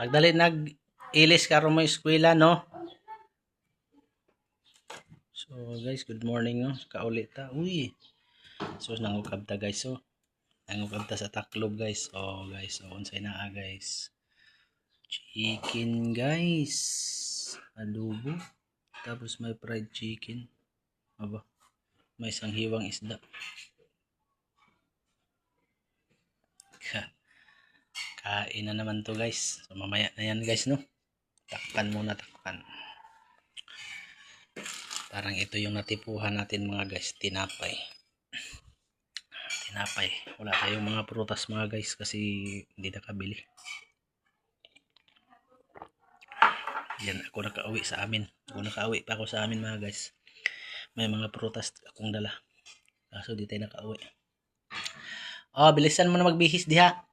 Pagdali nag-ilis ka mo eskwela, no? So, guys, good morning, no? Kaulit ta. Uy. So, nangukab ta, guys, so. Nangukab ta sa taklob, guys. Oh, guys, so, unsay na, guys. Chicken, guys. Adobo. Tapos may fried chicken. Aba. May isang hiwang isda. Ka. Kain na naman to guys. So mamaya na yan guys no. Takpan muna takpan. Parang ito yung natipuhan natin mga guys. Tinapay. Tinapay. Wala tayong mga prutas mga guys kasi hindi nakabili. Yan ako nakauwi sa amin. Ako nakauwi pa ako sa amin mga guys. May mga prutas akong dala. Kaso di tayo nakauwi. Oh, bilisan mo na magbihis diha.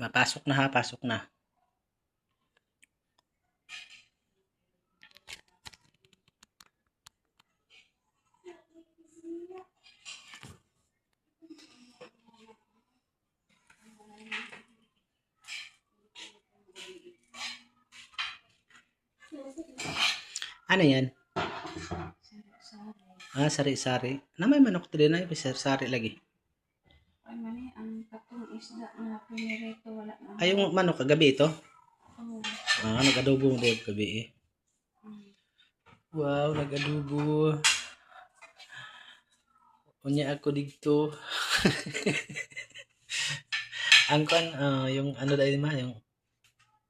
Mapasok na ha, pasok na. Ano yan? Ah, sari-sari. Na may manok din na, sari-sari lagi. Ay, mani, ang katong isda na pinirito, wala na. Ay, yung manok kagabi ito. Oh, Ah, nag-adobo mo din kagabi eh. mm. Wow, nag-adobo. Unya ako dito. ang kan, ah, yung ano dahil ma, yung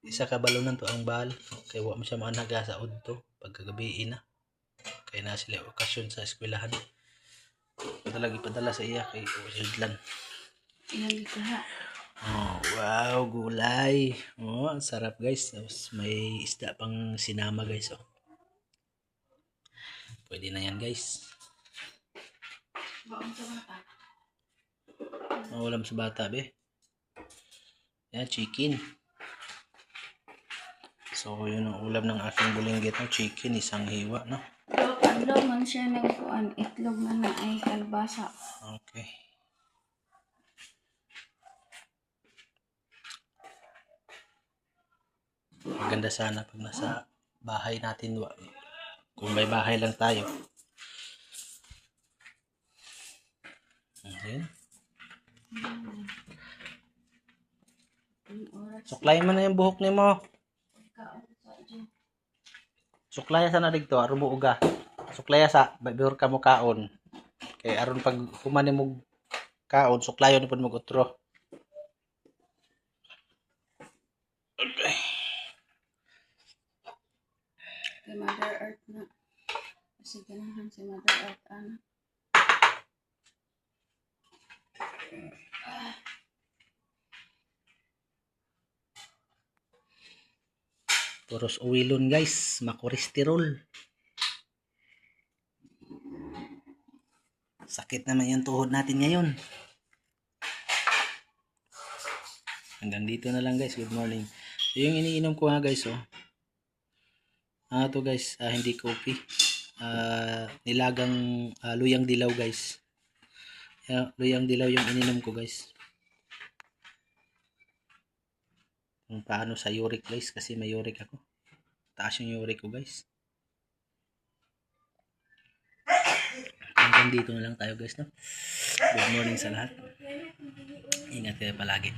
isa ka balonan to ang bal. Kaya wa mo siya maanaga sa to pagkagabi na. Kaya na sila okasyon sa eskwelahan. Padala ipadala sa iya kay Usidlan. Dito ha? Oh, wow, gulay. Oh, ang sarap guys. Tapos may isda pang sinama guys. Oh. Pwede na yan guys. Baon sa bata. Mawalam sa bata be. Yan, chicken. So, yun ang ulam ng aking bulinggit no? Chicken, isang hiwa, no? Adlaw man siya nagkuan, itlog na na ay kalbasa. Okay. Maganda sana pag nasa bahay natin. Kung may bahay lang tayo. Ayan. Suklayin mo na yung buhok ni mo. kaon sa na dito, aron mo uga. Suklaya sa, babyor ka mo kaon. Kay aron pag humani mo kaon, suklayon po mo utro. Okay. Kay Mother Earth na. Kasi ganahan si Mother Earth, ano. Puros uwilon guys, makolesterol. Sakit naman yung tuhod natin ngayon. Hanggang dito na lang guys, good morning. Yung iniinom ko nga guys, oh. Ah, to guys, ah, hindi coffee. Ah, nilagang ah, luyang dilaw guys. Yeah, luyang dilaw yung ininom ko guys. Kung paano sa uric guys, kasi may uric ako. Taas yung uric ko guys. Hanggang dito na lang tayo guys, no? Good morning sa lahat. Ingat kayo palagi.